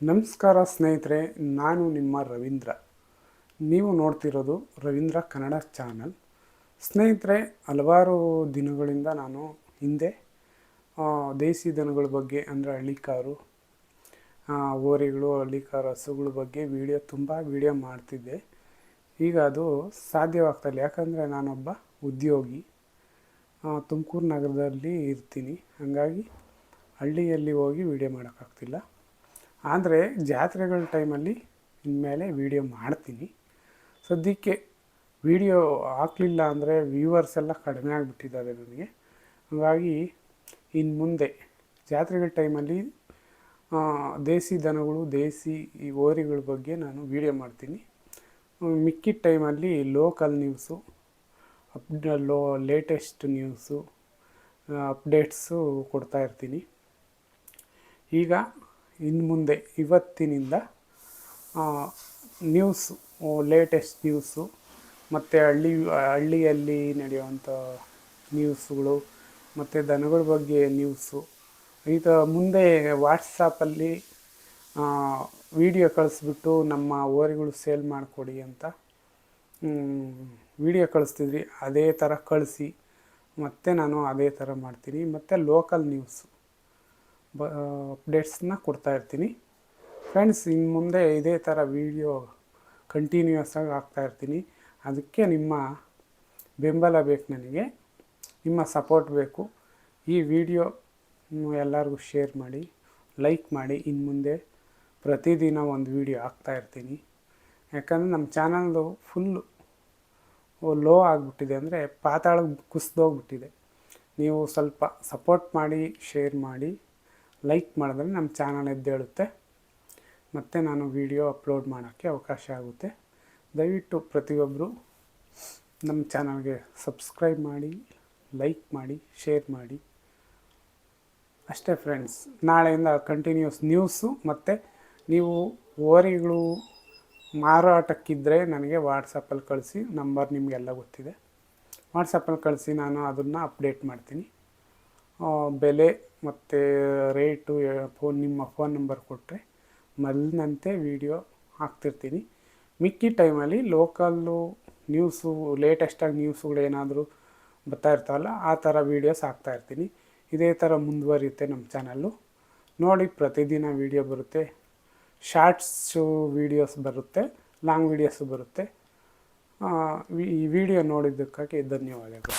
ನಮಸ್ಕಾರ ಸ್ನೇಹಿತರೆ ನಾನು ನಿಮ್ಮ ರವೀಂದ್ರ. ನೀವು ನೋಡ್ತಿರೋದು ರವೀಂದ್ರ ಕನ್ನಡ ಚಾನಲ್. ಸ್ನೇಹಿತರೆ ಹಲವಾರು ದಿನಗಳಿಂದ ನಾನು ಹಿಂದೆ ದೇಸಿ ದನಗಳ ಬಗ್ಗೆ ಅಂದರೆ ಹಳ್ಳಿಕಾರು ಆ, ಹೋರಿಗಳು ಹಳ್ಳಿಕಾರು ಹಸುಗಳ ಬಗ್ಗೆ ವಿಡಿಯೋ ತುಂಬ ವಿಡಿಯೋ ಮಾಡ್ತಿದ್ದೆ. ಈಗ ಅದು ಸಾಧ್ಯವಾಗ್ತಾಯಿಲ್ಲ ಯಾಕಂದರೆ ನಾನೊಬ್ಬ ಉದ್ಯೋಗಿ ತುಮಕೂರು ನಗರದಲ್ಲಿ ಇರ್ತೀನಿ. ಹಾಗಾಗಿ ಹಳ್ಳಿಯಲ್ಲಿ ಹೋಗಿ ವಿಡಿಯೋ ಮಾಡೋಕ್ಕಾಗ್ತಿಲ್ಲ. ಆದರೆ ಜಾತ್ರೆಗಳ ಟೈಮಲ್ಲಿ ಇನ್ಮೇಲೆ ವಿಡಿಯೋ ಮಾಡ್ತೀನಿ. ಸದ್ಯಕ್ಕೆ ವಿಡಿಯೋ ಹಾಕಲಿಲ್ಲ ಅಂದರೆ ವ್ಯೂವರ್ಸ್ ಎಲ್ಲ ಕಡಿಮೆ ಆಗಿಬಿಟ್ಟಿದ್ದಾರೆ ನನಗೆ. ಹಾಗಾಗಿ ಇನ್ನು ಮುಂದೆ ಜಾತ್ರೆಗಳ ಟೈಮಲ್ಲಿ ದೇಸಿ ದನಗಳು, ದೇಸಿ ಈ ಓರಿಗಳ ಬಗ್ಗೆ ನಾನು ವಿಡಿಯೋ ಮಾಡ್ತೀನಿ. ಮಿಕ್ಕಿದ ಟೈಮಲ್ಲಿ local news up low latest news updates ಕೊಡ್ತಾ ಇರ್ತೀನಿ. ಈಗ ಇನ್ನು ಮುಂದೆ ಇವತ್ತಿನಿಂದ ನ್ಯೂಸು ಲೇಟೆಸ್ಟ್ ನ್ಯೂಸು ಮತ್ತು ಹಳ್ಳಿ, ಹಳ್ಳಿಯಲ್ಲಿ ನಡೆಯುವಂಥ ನ್ಯೂಸ್ಗಳು ಮತ್ತು ದನಗಳ ಬಗ್ಗೆ ನ್ಯೂಸು ಈಗ ಮುಂದೆ ವಾಟ್ಸಾಪಲ್ಲಿ ವಿಡಿಯೋ ಕಳಿಸ್ಬಿಟ್ಟು ನಮ್ಮ ಓರಿಗಳು ಸೇಲ್ ಮಾಡಿಕೊಡಿ ಅಂತ ವಿಡಿಯೋ ಕಳಿಸ್ತಿದ್ರಿ, ಅದೇ ಥರ ಕಳಿಸಿ, ಮತ್ತೆ ನಾನು ಅದೇ ಥರ ಮಾಡ್ತೀನಿ, ಮತ್ತು ಲೋಕಲ್ ನ್ಯೂಸು ಬ ಕೊಡ್ತಾ ಇರ್ತೀನಿ. ಫ್ರೆಂಡ್ಸ್ ಇನ್ನು ಮುಂದೆ ಇದೇ ಥರ ವೀಡಿಯೋ ಕಂಟಿನ್ಯೂಯಸ್ ಆಗಿ ಹಾಕ್ತಾ ಇರ್ತೀನಿ. ಅದಕ್ಕೆ ನಿಮ್ಮ ಬೆಂಬಲ ಬೇಕು ನನಗೆ. ನಿಮ್ಮ ಸಪೋರ್ಟ್ ಬೇಕು. ಈ ವಿಡಿಯೋ ಎಲ್ಲರಿಗೂ ಶೇರ್ ಮಾಡಿ ಲೈಕ್ ಮಾಡಿ. ಇನ್ನು ಮುಂದೆ ಪ್ರತಿದಿನ ಒಂದು ವಿಡಿಯೋ ಹಾಕ್ತಾಯಿರ್ತೀನಿ ಯಾಕಂದರೆ ನಮ್ಮ ಚಾನಲ್ದು ಫುಲ್ಲು ಲೋ ಆಗಿಬಿಟ್ಟಿದೆ ಅಂದರೆ ಪಾತಾಳ ಕುಸಿದೋಗ್ಬಿಟ್ಟಿದೆ. ನೀವು ಸ್ವಲ್ಪ ಸಪೋರ್ಟ್ ಮಾಡಿ ಶೇರ್ ಮಾಡಿ. ಲೈಕ್ ಮಾಡಿದ್ರೆ ನಮ್ಮ ಚಾನಲ್ ಎದ್ದೇಳುತ್ತೆ. ಮತ್ತು ನಾನು ವಿಡಿಯೋ ಅಪ್ಲೋಡ್ ಮಾಡೋಕ್ಕೆ ಅವಕಾಶ ಆಗುತ್ತೆ. ದಯವಿಟ್ಟು ಪ್ರತಿಯೊಬ್ಬರು ನಮ್ಮ ಚಾನಲ್ಗೆ ಸಬ್ಸ್ಕ್ರೈಬ್ ಮಾಡಿ, ಲೈಕ್ ಮಾಡಿ, ಶೇರ್ ಮಾಡಿ. ಅಷ್ಟೇ ಫ್ರೆಂಡ್ಸ್, ನಾಳೆಯಿಂದ ಕಂಟಿನ್ಯೂಸ್ ನ್ಯೂಸು ಮತ್ತು ನೀವು ಓರಿಗಳು ಮಾರಾಟಕ್ಕಿದ್ದರೆ ನನಗೆ ವಾಟ್ಸಪ್ಪಲ್ಲಿ ಕಳಿಸಿ, ನಂಬರ್ ನಿಮಗೆಲ್ಲ ಗೊತ್ತಿದೆ. ವಾಟ್ಸಪ್ಪಲ್ಲಿ ಕಳಿಸಿ ನಾನು ಅದನ್ನು ಅಪ್ಡೇಟ್ ಮಾಡ್ತೀನಿ. ಬೆಲೆ ಮತ್ತು ರೇಟು ಫೋನ್ ನಿಮ್ಮ ಫೋನ್ ನಂಬರ್ ಕೊಟ್ಟರೆ ಮೊದಲಿನಂತೆ ವೀಡಿಯೋ ಹಾಕ್ತಿರ್ತೀನಿ. ಮಿಕ್ಕಿ ಟೈಮಲ್ಲಿ ಲೋಕಲ್ಲು ನ್ಯೂಸು ಲೇಟೆಸ್ಟಾಗಿ ನ್ಯೂಸ್ಗಳು ಏನಾದರೂ ಬರ್ತಾ ಇರ್ತಾವಲ್ಲ, ಆ ಥರ ವೀಡಿಯೋಸ್ ಹಾಕ್ತಾಯಿರ್ತೀನಿ ಇದೇ ಥರ ಮುಂದುವರಿಯುತ್ತೆ ನಮ್ಮ ಚಾನಲ್ಲು ನೋಡಿ, ಪ್ರತಿದಿನ ವೀಡಿಯೋ ಬರುತ್ತೆ. ಶಾರ್ಟ್ಸು ವೀಡಿಯೋಸ್ ಬರುತ್ತೆ ಲಾಂಗ್ ವೀಡಿಯೋಸು ಬರುತ್ತೆ. ಈ ವಿಡಿಯೋ ನೋಡಿದ್ದಕ್ಕಾಗಿ ಧನ್ಯವಾದಗಳು.